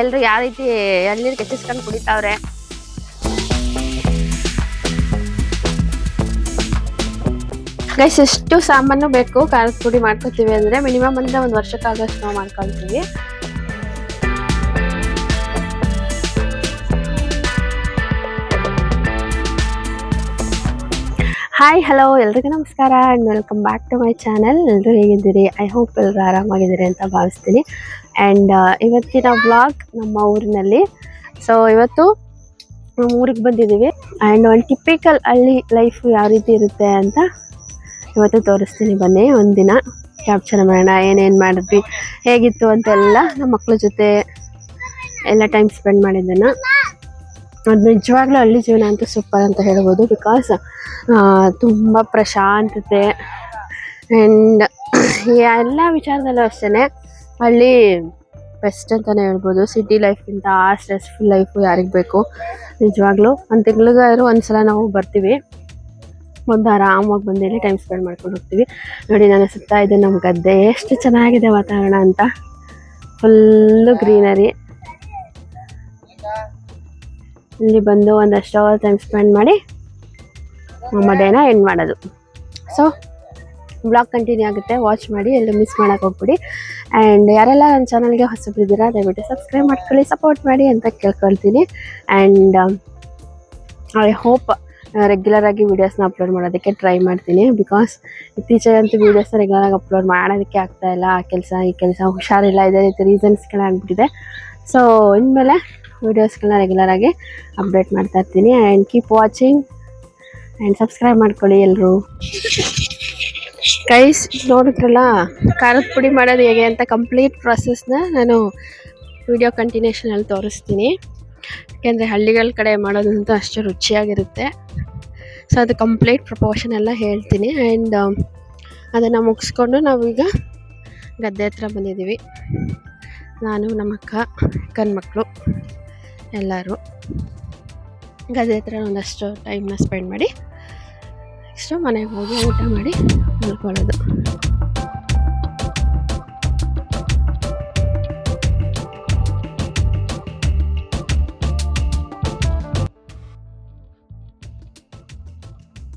ಎಲ್ರು ಯಾವ ರೀತಿ ಎಳ್ನೀರು ಕೆಚ್ಚಿಸ್ಕೊಂಡು ಕುಡಿತಾವ್ರೆ? ಗೈಸ್ ಎಷ್ಟು ಸಾಮಾನು ಬೇಕು ಖಾರದ ಪುಡಿ ಮಾಡ್ಕೊತೀವಿ ಅಂದ್ರೆ ಮಿನಿಮಮ್ ಅಂದ್ರೆ ಒಂದು ವರ್ಷಕ್ಕಾಗಷ್ಟು ನಾವು ಮಾಡ್ಕೊಳ್ತೀವಿ. ಹಾಯ್ ಹಲೋ ಎಲ್ರಿಗೂ ನಮಸ್ಕಾರ. And welcome back to my channel ಎಲ್ಲರೂ ಹೇಗಿದ್ದೀರಿ? ಐ ಹೋಪ್ ಎಲ್ಲರೂ ಆರಾಮಾಗಿದ್ದೀರಿ ಅಂತ ಭಾವಿಸ್ತೀನಿ. ಆ್ಯಂಡ್ ಇವತ್ತಿನ ವ್ಲಾಗ್ ನಮ್ಮ ಊರಿನಲ್ಲಿ. ಸೊ ಇವತ್ತು ನಮ್ಮ ಊರಿಗೆ ಬಂದಿದ್ದೀವಿ. ಆ್ಯಂಡ್ ಒಂದು ಟಿಪಿಕಲ್ ಹಳ್ಳಿ ಲೈಫ್ ಯಾವ ರೀತಿ ಇರುತ್ತೆ ಅಂತ ಇವತ್ತು ತೋರಿಸ್ತೀನಿ ಬನ್ನಿ. ಒಂದಿನ ಕ್ಯಾಪ್ಚರ್ ಮಾಡೋಣ. ಏನೇನು ಮಾಡಿದ್ವಿ, ಹೇಗಿತ್ತು ಅಂತೆಲ್ಲ ನಮ್ಮ ಮಕ್ಕಳ ಜೊತೆ ಎಲ್ಲ ಟೈಮ್ ಸ್ಪೆಂಡ್ ಮಾಡಿದ್ದನ್ನು. ಅದು ನಿಜವಾಗ್ಲೂ ಹಳ್ಳಿ ಜೀವನ ಅಂತೂ ಸೂಪರ್ ಅಂತ ಹೇಳ್ಬೋದು. ಬಿಕಾಸ್ ತುಂಬ ಪ್ರಶಾಂತತೆ ಆ್ಯಂಡ್ ಎಲ್ಲ ವಿಚಾರದಲ್ಲೂ ಅಷ್ಟೇ ಹಳ್ಳಿ ಬೆಸ್ಟ್ ಅಂತಲೇ ಹೇಳ್ಬೋದು. ಸಿಟಿ ಲೈಫ್ಗಿಂತ ಆ ಸ್ಟ್ರೆಸ್ಫುಲ್ ಲೈಫು ಯಾರಿಗೆ ಬೇಕು? ನಿಜವಾಗ್ಲೂ, ಒಂದು ತಿಂಗಳಿಗಾದ್ರೂ ಒಂದು ಸಲ ನಾವು ಬರ್ತೀವಿ. ಒಂದು ಆರಾಮಾಗಿ ಬಂದೇಳಿ ಟೈಮ್ ಸ್ಪೆಂಡ್ ಮಾಡ್ಕೊಂಡು ಹೋಗ್ತೀವಿ. ನೋಡಿ ನಾನು ಸುತ್ತಾ ಇದೆ ನಮ್ಮ ಗದ್ದೆ. ಎಷ್ಟು ಚೆನ್ನಾಗಿದೆ ವಾತಾವರಣ ಅಂತ. ಫುಲ್ಲು ಗ್ರೀನರಿ ಇಲ್ಲಿ ಬಂದು ಒಂದಷ್ಟು ಅವರ್ ಟೈಮ್ ಸ್ಪೆಂಡ್ ಮಾಡಿ ನಮ್ಮ ಡೇನ ಎಂಡ್ ಮಾಡೋದು. ಸೊ ಬ್ಲಾಗ್ ಕಂಟಿನ್ಯೂ ಆಗುತ್ತೆ ವಾಚ್ ಮಾಡಿ, ಎಲ್ಲೂ ಮಿಸ್ ಮಾಡೋಕೆ ಹೋಗ್ಬಿಡಿ. ಆ್ಯಂಡ್ ಯಾರೆಲ್ಲ ನನ್ನ ಚಾನಲ್ಗೆ ಹೊಸಬ್ರಿದ್ದೀರಾ, ದಯವಿಟ್ಟು ಸಬ್ಸ್ಕ್ರೈಬ್ ಮಾಡ್ಕೊಳ್ಳಿ ಸಪೋರ್ಟ್ ಮಾಡಿ ಅಂತ ಕೇಳ್ಕೊಳ್ತೀನಿ. ಆ್ಯಂಡ್ ಐ ಹೋಪ್ ರೆಗ್ಯುಲರ್ ಆಗಿ ವೀಡಿಯೋಸ್ನ ಅಪ್ಲೋಡ್ ಮಾಡೋದಕ್ಕೆ ಟ್ರೈ ಮಾಡ್ತೀನಿ. ಬಿಕಾಸ್ ಇತ್ತೀಚೆಗಂತೂ ವೀಡಿಯೋಸ್ನ ರೆಗ್ಯುಲರ್ ಆಗಿ ಅಪ್ಲೋಡ್ ಮಾಡೋದಕ್ಕೆ ಆಗ್ತಾ ಇಲ್ಲ. ಆ ಕೆಲಸ, ಈ ಕೆಲಸ ಹುಷಾರಿಲ್ಲ. ಇದೇ ರೀತಿ ರೀಸನ್ಸ್ಗಳಾಗ್ಬಿಟ್ಟಿದೆ ಸೊ ಇನ್ಮೇಲೆ ವೀಡಿಯೋಸ್ಗಳನ್ನ ರೆಗ್ಯುಲರ್ ಆಗಿ ಅಪ್ಡೇಟ್ ಮಾಡ್ತಾ ಇರ್ತೀನಿ. And keep watching and subscribe ಮಾಡ್ಕೊಳ್ಳಿ ಎಲ್ಲರೂ ಕೈಸ್ ನೋಡಿದ್ರಲ್ಲ, ಖಾರದ ಪುಡಿ ಮಾಡೋದು ಹೇಗೆ ಅಂತ ಕಂಪ್ಲೀಟ್ ಪ್ರೊಸೆಸ್ನ ನಾನು ವಿಡಿಯೋ ಕಂಟಿನ್ಯೂಷನಲ್ಲಿ ತೋರಿಸ್ತೀನಿ. ಯಾಕೆಂದರೆ ಹಳ್ಳಿಗಳ ಕಡೆ ಮಾಡೋದಂತೂ ಅಷ್ಟು ರುಚಿಯಾಗಿರುತ್ತೆ. ಸೊ ಅದು ಕಂಪ್ಲೀಟ್ ಪ್ರಪೋರ್ಷನ್ ಎಲ್ಲ ಹೇಳ್ತೀನಿ. ಆ್ಯಂಡ್ ಅದನ್ನು ಮುಗಿಸ್ಕೊಂಡು ನಾವೀಗ ಗದ್ದೆ ಹತ್ರ ಬಂದಿದ್ದೀವಿ. ನಾನು ನಮ್ಮ ಅಕ್ಕ ಅಕ್ಕನ ಮಕ್ಕಳು ಎಲ್ಲರೂ. ಗದ್ದೆ ಹತ್ರ ಒಂದಷ್ಟು ಟೈಮ್ನ ಸ್ಪೆಂಡ್ ಮಾಡಿ ನೆಕ್ಸ್ಟು ಮನೆಗೆ ಹೋಗಿ ಊಟ ಮಾಡಿ ಮಲ್ಕೊಳ್ಳೋದು.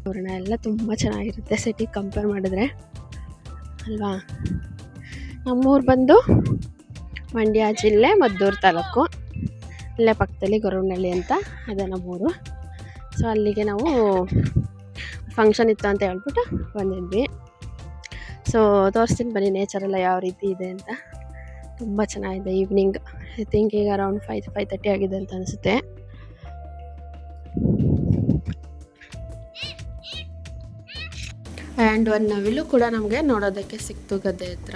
ವಾತಾವರಣ ಎಲ್ಲ ತುಂಬ ಚೆನ್ನಾಗಿರುತ್ತೆ ಸಿಟಿಗೆ ಕಂಪೇರ್ ಮಾಡಿದ್ರೆ. ಅಲ್ವಾ? ನಮ್ಮೂರು ಬಂದು ಮಂಡ್ಯ ಜಿಲ್ಲೆ ಮದ್ದೂರು ತಾಲೂಕು. ಇಲ್ಲೇ ಪಕ್ಕದಲ್ಲಿ ಗೊರವನಹಳ್ಳಿ ಅಂತ ಅದೇ ನಮ್ಮೂರು ಸೊ ಅಲ್ಲಿಗೆ ನಾವು ಫಂಕ್ಷನ್ ಇತ್ತು ಅಂತ ಹೇಳ್ಬಿಟ್ಟು ಬಂದಿದ್ವಿ. ಸೊ ತೋರಿಸ್ತೀನಿ ಬನ್ನಿ ನೇಚರೆಲ್ಲ ಯಾವ ರೀತಿ ಇದೆ ಅಂತ. ತುಂಬ ಚೆನ್ನಾಗಿದೆ ಈವ್ನಿಂಗ್ ಐ ಥಿಂಕ್ ಈಗ ಅರೌಂಡ್ ಫೈವ್ ಫೈವ್ ತರ್ಟಿ ಆಗಿದೆ ಅಂತ ಅನಿಸುತ್ತೆ. ಆ್ಯಂಡ್ ಒನ್ ನವಿಲು ಕೂಡ ನಮಗೆ ನೋಡೋದಕ್ಕೆ ಸಿಕ್ತು ಗದ್ದೆ ಹತ್ರ.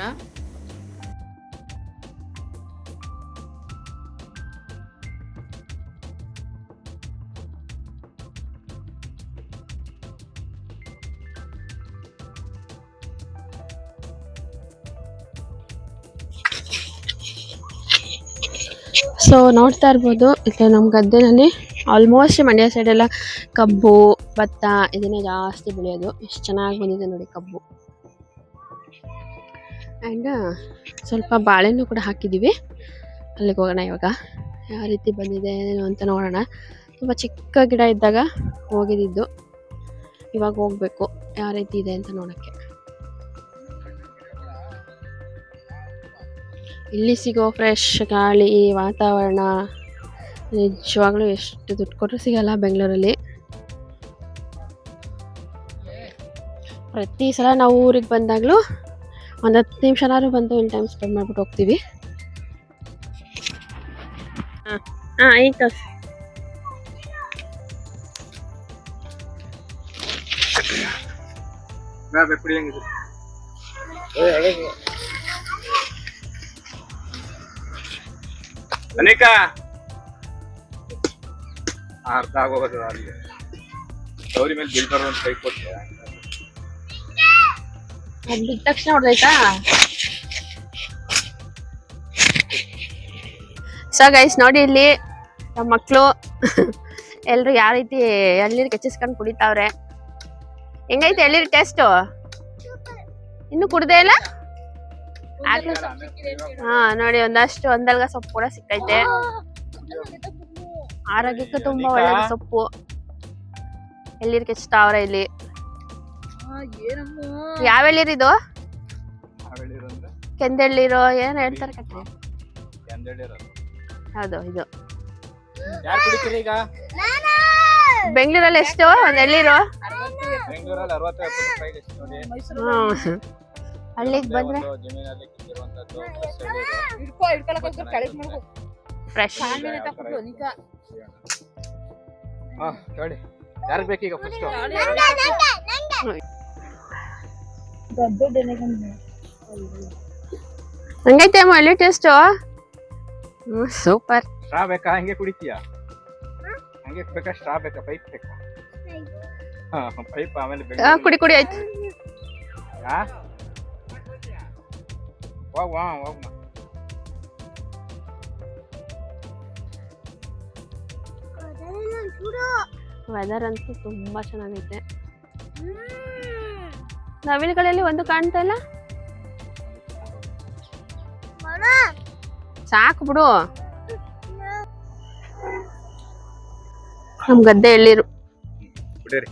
ಸೊ ನೋಡ್ತಾ ಇರ್ಬೋದು ಇಲ್ಲಿ ನಮ್ಮ ಗದ್ದೆನಲ್ಲಿ ಆಲ್ಮೋಸ್ಟ್ ಮಂಡ್ಯ ಸೈಡೆಲ್ಲ ಕಬ್ಬು, ಭತ್ತ ಇದನ್ನೇ ಜಾಸ್ತಿ ಬೆಳೆಯೋದು. ಎಷ್ಟು ಚೆನ್ನಾಗಿ ಬಂದಿದೆ ನೋಡಿ ಕಬ್ಬು. ಆ್ಯಂಡ್ ಸ್ವಲ್ಪ ಬಾಳೆನೂ ಕೂಡ ಹಾಕಿದ್ದೀವಿ ಅಲ್ಲಿಗೆ ಹೋಗೋಣ ಇವಾಗ. ಯಾವ ರೀತಿ ಬಂದಿದೆ ಏನು ಅಂತ ನೋಡೋಣ. ತುಂಬ ಚಿಕ್ಕ ಗಿಡ ಇದ್ದಾಗ ಹೋಗಿದ್ದು. ಇವಾಗ ಹೋಗಬೇಕು. ಯಾವ ರೀತಿ ಇದೆ ಅಂತ ನೋಡೋಕ್ಕೆ. ಇಲ್ಲಿ ಸಿಗೋ ಫ್ರೆಶ್ ಗಾಳಿ ವಾತಾವರಣ ನಿಜವಾಗ್ಲೂ ಎಷ್ಟು ದುಡ್ಡು ಕೊಟ್ಟರು ಸಿಗಲ್ಲ ಬೆಂಗಳೂರಲ್ಲಿ. ಪ್ರತಿ ಸಲ ನಾವು ಊರಿಗೆ ಬಂದಾಗಲೂ ಒಂದು ಹತ್ತು ನಿಮಿಷನಾದ್ರು ಬಂದು ಇಲ್ಲಿ ಟೈಮ್ ಸ್ಪೆಂಡ್ ಮಾಡ್ಬಿಟ್ಟು ಹೋಗ್ತೀವಿ. ಹಾಂ ಹಾಂ ಆಯ್ತು. ಅನೇಕ ಅರ್ಥ ಆಗೋಗೋದು ಅಲ್ಲಿ ಗೌರಿ ಮೇಲೆ ಬೀಳ್ತಾರ ಒಂದು ಕೈ ಕೊಟ್ಟೆ ಅದು ಬಿದ್ದ ತಕ್ಷಣ ಹೊಡೆದಾಯ್ತಾ? ಸೊ ಗೈಸ್ ನೋಡಿ ಇಲ್ಲಿ ನಮ್ಮ ಮಕ್ಕಳು ಎಲ್ರು ಯಾವ ರೀತಿ ಎಳ್ನೀರ್ ಕೆಚ್ಚಿಸ್ಕೊಂಡು ಕುಡಿತಾವ್ರೆ? ಹೆಂಗೈತೆ ಎಳ್ನೀರ್ ಟೇಸ್ಟು ಇನ್ನು ಕುಡ್ದೇ ಇಲ್ಲ? ಹಾ ನೋಡಿ ಒಂದಷ್ಟು ಒಂದಲ್ಗ ಸೊಪ್ಪು ಕೂಡ ಸಿಕ್ಕೈತೆ. ಆರೋಗ್ಯಕ್ಕೆ ತುಂಬಾ ಒಳ್ಳೆ ಸೊಪ್ಪು. ಎಲ್ಲಿರ್ ಕೆಚ್ತಾವ್ರ ಇಲ್ಲಿ? ಯಾವ ಎಳ್ಳಿರ್ ಇದು ಕೆಂದೆಳ್ಳಿರೋ ಏನ್ ಹೇಳ್ತಾರೆ ಕಟ್ರಿ? ಹೌದು ಇದು. ಯಾರು ಕುಡಿತೀರಿ ಈಗ? ಬೆಂಗಳೂರಲ್ಲಿ ಎಷ್ಟು? ಒಂದ್ ಎಳ್ಳೀರು ಹಳ್ಳಿಗ್ ಬಂದ್ರೆ? ಫ್ರೆಶ್ ಹೇಳಿ ಯಾರಿಗೆ ಬೇಕೀಗ ಫಸ್ಟ್ ಹಂಗೈತೆ ಅಮ್ಮ ಟೇಸ್ಟ್ ಸೂಪರ್ ಸ್ಟ್ರಾ ಬೇಕಾ? ಹಂಗೆ ಕುಡಿತೀಯಾ? ಹಂಗೆ ಬೇಕಾ? ಸ್ಟ್ರಾ ಬೇಕಾ? ಪೈಪ್ ಬೇಕಾ? ಹಾ ಪೈಪ್ ಆಮೇಲೆ ಆ, ಕುಡಿ ಕುಡಿ ಆಯ್ತು. ಹಾ ಹೋಗ್ ವಾ ಹೋಗ್ ಮಾ. ವೆದರ್ ಅಂತೂ ತುಂಬಾ ಚೆನ್ನಾಗೈತೆ. ನವಿಲುಗಳಲ್ಲಿ ಒಂದು ಕಾಣ್ತಾ ಇಲ್ಲ? ಸಾಕು ಬಿಡು. ನಮ್ ಗದ್ದೆ ಎಳ್ಳಿರು. ಬಿಡಿರಿ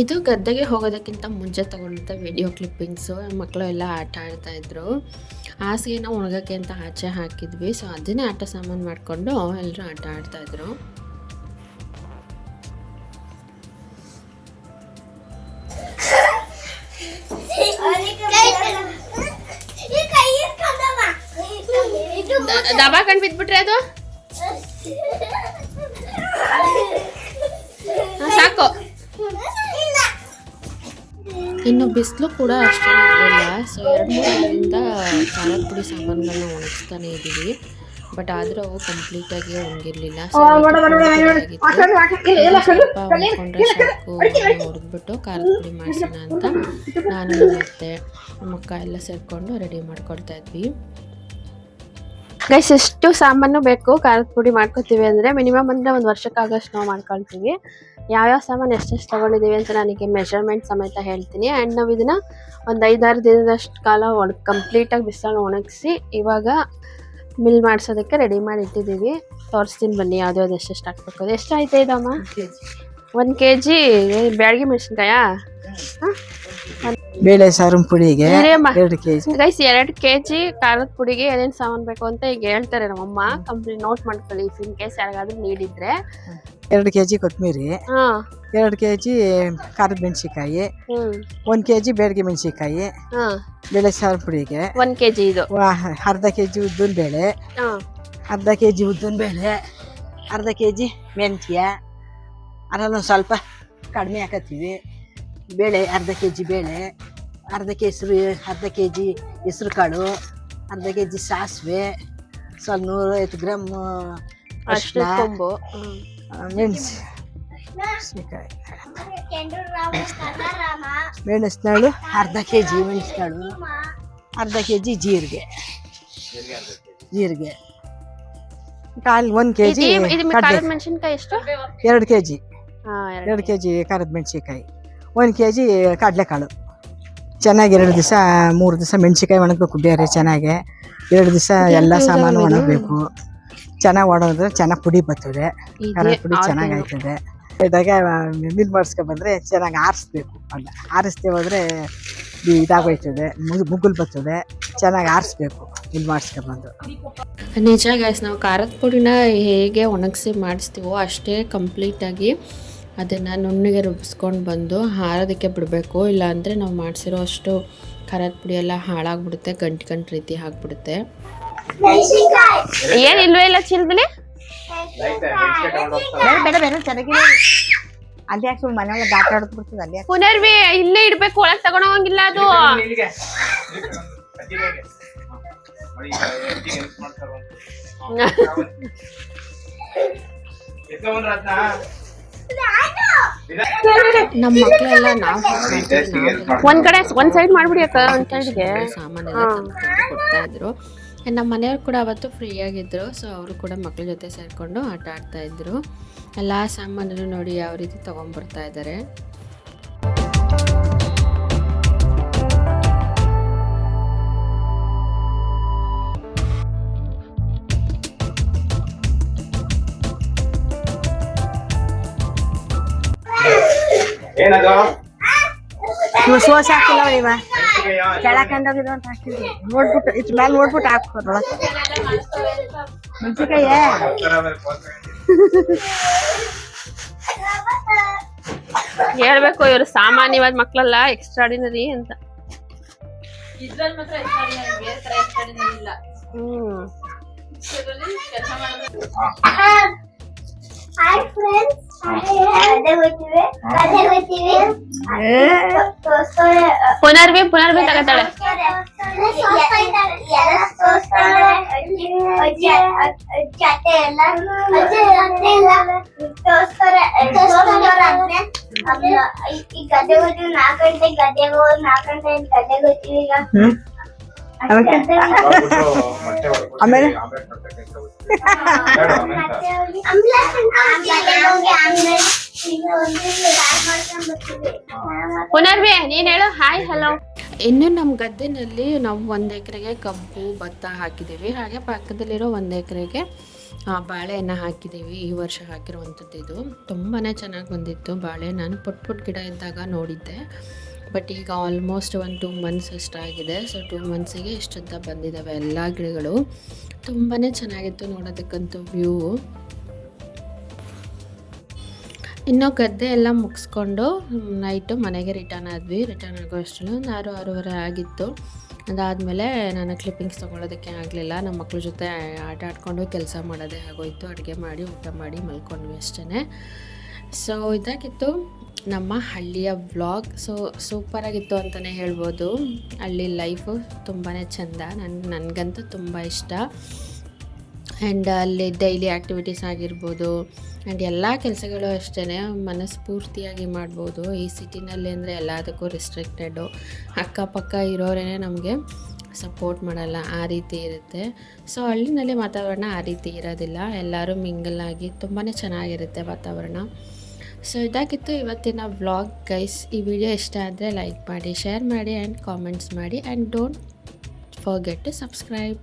ಇದು ಗದ್ದೆಗೆ ಹೋಗೋದಕ್ಕಿಂತ ಮುಂಚೆ ತಗೊಂಡಂಥ ವಿಡಿಯೋ ಕ್ಲಿಪ್ಪಿಂಗ್ಸು ಮಕ್ಕಳು ಎಲ್ಲ ಆಟ ಆಡ್ತಾ ಇದ್ರು. ಹಾಸಿಗೆನ ಒಣಗಕ್ಕೆ ಅಂತ ಆಚೆ ಹಾಕಿದ್ವಿ. ಸೊ ಅದನ್ನೇ ಆಟ ಸಾಮಾನು ಮಾಡಿಕೊಂಡು ಎಲ್ಲರೂ ಆಟ ಆಡ್ತಾ ಇದ್ರು. ದಬಾ ಕಂಡು ಬಿದ್ಬಿಟ್ರೆ ಅದು? ಸಾಕು. ಇನ್ನು ಬಿಸಿಲು ಕೂಡ ಅಷ್ಟೇ ಇರಲಿಲ್ಲ ಸೊ ಎರಡು ಮೂರರಿಂದ ಖಾರದ ಪುಡಿ ಸಾಮಾನುಗಳನ್ನ ಒಣಗಿಸ್ತಾನೆ ಇದ್ದೀವಿ. ಬಟ್ ಆದರೂ ಅವು ಕಂಪ್ಲೀಟಾಗಿ ಒಣಗಿರಲಿಲ್ಲ. ಒಣಕೊಂಡ್ರೆ ಸಾಕು ಹೊಡೆದ್ಬಿಟ್ಟು ಖಾರದ ಪುಡಿ ಮಾಡಿಸೋಣ ಅಂತ. ನಾನು ಮತ್ತೆ ನಮ್ಮ ಅಕ್ಕ ಎಲ್ಲ ಸೇರಿಕೊಂಡು ರೆಡಿ ಮಾಡ್ಕೊಳ್ತಾ ಇದ್ವಿ. ಗೈಸ್ ಎಷ್ಟು ಸಾಮಾನು ಬೇಕು ಖಾರದ ಪುಡಿ ಮಾಡ್ಕೊತೀವಿ ಅಂದರೆ ಮಿನಿಮಮ್ ಅಂದರೆ ಒಂದು ವರ್ಷಕ್ಕಾಗಷ್ಟು ನಾವು ಮಾಡ್ಕೊಳ್ತೀವಿ. ಯಾವ್ಯಾವ ಸಾಮಾನು ಎಷ್ಟೆಷ್ಟು ತೊಗೊಂಡಿದ್ದೀವಿ ಅಂತ ನನಗೆ ಮೆಷರ್ಮೆಂಟ್ ಸಮೇತ ಹೇಳ್ತೀನಿ. ಆ್ಯಂಡ್ ನಾವು ಇದನ್ನು ಒಂದು ಐದಾರು ದಿನದಷ್ಟು ಕಾಲ ಒಣ ಕಂಪ್ಲೀಟಾಗಿ ಬಿಸಿಲು ಒಣಗಿಸಿ ಇವಾಗ ಮಿಲ್ ಮಾಡಿಸೋದಕ್ಕೆ ರೆಡಿ ಮಾಡಿ ಇಟ್ಟಿದ್ದೀವಿ. ತೋರಿಸ್ತೀನಿ ಬನ್ನಿ ಯಾವುದೋ ಅದು ಎಷ್ಟೆಷ್ಟು ಹಾಕ್ಬೇಕು ಅದು ಎಷ್ಟು ಆಯ್ತು ಇದಮ್ಮ ಒಂದು ಕೆ ಜಿ ಬ್ಯಾಡಗಿ ಮೆಣಸಿನ್ಕಾಯಾ? ಬೇಳೆ ಸಾರಿನ ಪುಡಿಗೆ ಎರಡು ಕೆಜಿ. ಗೈಸ್ ಎರಡು ಕೆ ಜಿ ಖಾರದ ಪುಡಿಗೆ ಏನೇನು ಸಾಮಾನು ಬೇಕು ಅಂತ ಈಗ ಹೇಳ್ತಾರೆ ನಮ್ಮಮ್ಮ. ಕಂಪ್ನಿ ನೋಟ್ ಮಾಡ್ಕೊಳ್ಳಿ ಇಫ್ ಇನ್ ಕೇಸ್ ಯಾರಿಗಾದ್ರೂ ನೀಡಿದ್ರೆ. ಎರಡು ಕೆಜಿ ಕೊತ್ತಂಬರಿ ಹಾ. ಎರಡು ಕೆಜಿ ಖಾರದ ಮೆಣಸಿಕಾಯಿ ಒಂದ್ ಕೆಜಿ ಬೇಡಿಗೆ ಮೆಣಸಿಕಾಯಿ ಹಾ. ಬೇಳೆ ಸಾರು ಪುಡಿಗೆ. ಒಂದ್ ಕೆ ಜಿ ಇದು ಅರ್ಧ ಕೆಜಿ ಉದ್ದಿನ ಬೇಳೆ. ಹಾ. ಅರ್ಧ ಕೆಜಿ ಉದ್ದಿನ ಬೇಳೆ. ಅರ್ಧ ಕೆಜಿ ಮೆಂತ್ಯ. ಅದನ್ನು ಸ್ವಲ್ಪ ಕಡಿಮೆ ಹಾಕತ್ತೀವಿ. ಬೇಳೆ ಅರ್ಧ ಕೆಜಿ ಬೇಳೆ. ಅರ್ಧ ಕೆಸರು ಅರ್ಧ ಕೆ ಜಿ ಹೆಸ್ರು ಕಾಳು ಅರ್ಧ ಕೆ ಜಿ ಸಾಸಿವೆ ಸ್ವಲ್ಪ ನೂರೈವತ್ತು ಗ್ರಾಮ್ ಅಷ್ಟು ಕೊಂಬು. ಮೆಣಸು ಮೆಣಸಿನಾಳು ಅರ್ಧ ಕೆ ಜಿ ಮೆಣಸಿನಾಳು ಅರ್ಧ ಕೆ ಜಿ ಜೀರಿಗೆ. ಜೀರಿಗೆ. ಕಾಲು ಒಂದು ಕೆ ಜಿ ಮೆಣಸಿನ್ಕಾಯಿ ಎಷ್ಟು? ಎರಡು ಕೆ ಜಿ ಎರಡು ಕೆ ಜಿ ಖಾರದ ಮೆಣಸಿನ್ಕಾಯಿ. ಒಂದು ಕೆ ಜಿ ಕಡಲೆಕಾಳು. ಚೆನ್ನಾಗಿ ಎರಡು ದಿವಸ ಮೂರು ದಿವಸ ಮೆಣಸಿನ್ಕಾಯಿ ಒಣಗಬೇಕು ಬೇರೆ ಚೆನ್ನಾಗಿ. ಎರಡು ದಿವಸ ಎಲ್ಲ ಸಾಮಾನು ಒಣಗಬೇಕು. ಚೆನ್ನಾಗಿ ಒಣಗಿದ್ರೆ ಚೆನ್ನಾಗಿ ಪುಡಿ ಬರ್ತದೆ. ಖಾರದ ಪುಡಿ ಚೆನ್ನಾಗಿ ಆಯ್ತದೆ. ಇದಾಗ ಮಿಲ್ ಮಾಡಿಸ್ಕೊ ಬಂದರೆ ಚೆನ್ನಾಗಿ ಆರಿಸ್ಬೇಕು. ಅಲ್ಲ ಆರಿಸ್ದೆ ಹೋದರೆ ಇದಾಗೋಯ್ತದೆ ಮುಗುಲ್ ಮುಗ್ಗುಲ್ ಬರ್ತದೆ. ಚೆನ್ನಾಗಿ ಆರಿಸ್ಬೇಕು ಮಿಲ್ ಮಾಡಿಸ್ಕೊಬಂದು ನಿಜ ಗ್ಯಾಸ್ ನಾವು ಖಾರದ ಪುಡಿನ ಹೇಗೆ ಒಣಗಿಸಿ ಮಾಡಿಸ್ತೀವೋ ಅಷ್ಟೇ ಕಂಪ್ಲೀಟಾಗಿ ಅದನ್ನು ನುಣ್ಣಗೆ ರುಬ್ಬಿಸ್ಕೊಂಡು ಬಂದು ಹಾರೋದಕ್ಕೆ ಬಿಡಬೇಕು. ಇಲ್ಲಾಂದರೆ ನಾವು ಮಾಡಿಸಿರೋ ಅಷ್ಟು ಖಾರದ ಪುಡಿ ಎಲ್ಲ ಹಾಳಾಗ್ಬಿಡುತ್ತೆ ಗಂಟು ಗಂಟು ರೀತಿ ಆಗ್ಬಿಡುತ್ತೆ. ಏನಿಲ್ವೇ ಇಲ್ವೇ ಇಲ್ಲ ಚೀಲದಲ್ಲಿ ತಗೊಂಡು ಬೇಡ ಬೇಡ ಚೆನ್ನಾಗಿ ಯಾಕೆ ಸುಮ್ಮನೆ ಮನೆಯೊಳಗೆ ಅಲ್ಲಿ ಪುನರ್ವಿ ಇಲ್ಲೇ ಇಡ್ಬೇಕು ಒಳಗೆ ತಗೊಂಡೋಗಂಗಿಲ್ಲ ಅದು. ಮಾಡ್ತಾರೆ? ನಮ್ಮ ಮಕ್ಕಳೆಲ್ಲ ನಾವು. ಒಂದ್ ಕಡೆ ಒಂದ್ ಸೈಡ್ ಮಾಡ್ಬಿಡಿ ಅಕ್ಕ, ಒಂದ್ ಸೈಡ್ಗೆ ಸಾಮಾನೆಲ್ಲ ಕೊಡ್ತಾ ಇದ್ರು. ನಮ್ಮ ಮನೆಯವ್ರು ಕೂಡ ಅವತ್ತು ಫ್ರೀಯಾಗಿದ್ದರು ಸೊ ಅವರು ಕೂಡ ಮಕ್ಳ ಜೊತೆ ಸೇರಿಕೊಂಡು ಆಟ ಆಡ್ತಾ ಇದ್ರು. ಎಲ್ಲ ಸಾಮಾನು ನೋಡಿ ಯಾವ ರೀತಿ ತೊಗೊಂಬರ್ತಾ ಇದ್ದಾರೆ ಏನದು? ಸೋಸ್ ಹಾಕಿಲ್ಲ ಇವ ಕೆಳಕ್ ಕೆಳಕಂಡೋಗಿದ್ದು ಅಂತ ನೋಡ್ಬಿಟ್ಟು ಇದ್ರ ಮೇಲೆ ನೋಡ್ಬಿಟ್ಟು ಥರ ಬರ್ಬೋದು. ಹೇಳ್ಬೇಕು ಇವರು ಸಾಮಾನ್ಯವಾದ ಮಕ್ಳಲ್ಲ ಎಕ್ಸ್ಟ್ರಾಡಿನರಿ ಅಂತ. ಇದ್ರಲ್ಲಿ ಮಾತ್ರ ಬೇರೆ ತರ ಇಲ್ಲ. ಹ್ಮ್. ಇದ್ರಲ್ಲಿ ಕೆಲ್ಸ ಮಾಡೋದು ಹಾಯ್ ಫ್ರೆಂಡ್ಸ್ ಅದೇ ಗೊತ್ತಿವೆ ಅದೇ ಗೊತ್ತಿವೆ ತೋರ್ಸ್ತಾರೆ ಪುನರ್ವಿ ಪುನರ್ವಿ ತಗತಾಳೆ ಎಲ್ಲ ತೋರ್ಸ್ತಾರೆ ಅಜ್ಜಿ ಅಜ್ಜಿ ಅತ್ತೆ ಎಲ್ಲ ಅಜ್ಜಿ ಅತ್ತೆ ಎಲ್ಲ ತೋರ್ಸ್ತಾರೆ ತೋರ್ಸ್ತಾರೆ ಅಂದ್ರೆ ಅದನ್ನ ಈ- ಈ ಗದ್ದೆ ಗೊತ್ತಿವಿ ನಾಲ್ಕು ಗಂಟೆ ಗದ್ದೆಗೆ ಹೋಗಿ ನಾಲ್ಕು ಗಂಟೆ ಗದ್ದೆ ಗೊತ್ತಿವಿ ಈಗ ಆಮೇಲೆ? ಪುನರ್ವಿ ನೀನ್ ಹೇಳು ಹಾಯ್ ಹಲೋ ಇನ್ನು ನಮ್ಮ ಗದ್ದೆನಲ್ಲಿ ನಾವು ಒಂದು ಎಕರೆಗೆ ಕಬ್ಬು ಭತ್ತ ಹಾಕಿದ್ದೀವಿ. ಹಾಗೆ ಪಕ್ಕದಲ್ಲಿರೋ ಒಂದು ಎಕರೆಗೆ ಬಾಳೆಹಣ್ಣು ಹಾಕಿದ್ದೀವಿ. ಈ ವರ್ಷ ಹಾಕಿರುವಂಥದ್ದು ಇದು ತುಂಬಾ ಚೆನ್ನಾಗಿ ಬಂದಿತ್ತು. ಬಾಳೆ ನಾನು ಪುಟ್ ಪುಟ್ ಗಿಡ ಇದ್ದಾಗ ನೋಡಿದ್ದೆ. ಬಟ್ ಈಗ ಆಲ್ಮೋಸ್ಟ್ ಒಂದು ಟೂ ಮಂತ್ಸ್ ಅಷ್ಟಾಗಿದೆ. ಸೊ ಟೂ ಮಂತ್ಸಿಗೆ ಇಷ್ಟುದ್ದ ಬಂದಿದ್ದಾವೆ ಎಲ್ಲ ಗಿಡಗಳು. ತುಂಬಾ ಚೆನ್ನಾಗಿತ್ತು ನೋಡೋದಕ್ಕಂತೂ ವ್ಯೂ. ಇನ್ನೂ ಗದ್ದೆ ಎಲ್ಲ ಮುಗಿಸ್ಕೊಂಡು ನೈಟು ಮನೆಗೆ ರಿಟರ್ನ್ ಆದ್ವಿ. ರಿಟರ್ನ್ ಆಗೋ ಅಷ್ಟು ಆರು, ಆರೂವರೆ ಆಗಿತ್ತು. ಅದಾದಮೇಲೆ ನಾನು ಕ್ಲಿಪ್ಪಿಂಗ್ಸ್ ತೊಗೊಳೋದಕ್ಕೆ ಆಗಲಿಲ್ಲ. ನಮ್ಮ ಮಕ್ಕಳ ಜೊತೆ ಆಟ ಆಡ್ಕೊಂಡು ಕೆಲಸ ಮಾಡೋದೇ ಆಗೋಯಿತು. ಅಡುಗೆ ಮಾಡಿ, ಊಟ ಮಾಡಿ ಮಲ್ಕೊಂಡ್ವಿ ಅಷ್ಟೇ ಸೊ ಇದಾಗಿತ್ತು ನಮ್ಮ ಹಳ್ಳಿಯ ವ್ಲಾಗ್ ಸೊ ಸೂಪರಾಗಿತ್ತು ಅಂತಲೇ ಹೇಳ್ಬೋದು. ಹಳ್ಳಿ ಲೈಫು ತುಂಬಾ ಚೆಂದ. ನನ್ನ ನನಗಂತೂ ತುಂಬ ಇಷ್ಟ. ಆ್ಯಂಡ್ ಅಲ್ಲಿ ಡೈಲಿ ಆ್ಯಕ್ಟಿವಿಟೀಸ್ ಆಗಿರ್ಬೋದು. ಆ್ಯಂಡ್ ಎಲ್ಲ ಕೆಲಸಗಳು ಅಷ್ಟೇ ಮನಸ್ಫೂರ್ತಿಯಾಗಿ ಮಾಡ್ಬೋದು. ಈ ಸಿಟಿನಲ್ಲಿ ಅಂದರೆ ಎಲ್ಲದಕ್ಕೂ ರಿಸ್ಟ್ರಿಕ್ಟೆಡು ಅಕ್ಕಪಕ್ಕ ಇರೋರೇ ನಮಗೆ ಸಪೋರ್ಟ್ ಮಾಡಲ್ಲ. ಆ ರೀತಿ ಇರುತ್ತೆ. ಸೊ ಹಳ್ಳಿನಲ್ಲಿ ವಾತಾವರಣ ಆ ರೀತಿ ಇರೋದಿಲ್ಲ. ಎಲ್ಲರೂ ಮಿಂಗಲ್ ಆಗಿ ತುಂಬಾ ಚೆನ್ನಾಗಿರುತ್ತೆ ವಾತಾವರಣ. ಸೊ ಇದಾಗಿತ್ತು ಇವತ್ತಿನ ವ್ಲಾಗ್ ಗೈಸ್ ಈ ವಿಡಿಯೋ ಇಷ್ಟ ಆದರೆ ಲೈಕ್ ಮಾಡಿ ಶೇರ್ ಮಾಡಿ ಆ್ಯಂಡ್ ಕಾಮೆಂಟ್ಸ್ ಮಾಡಿ. And don't forget to subscribe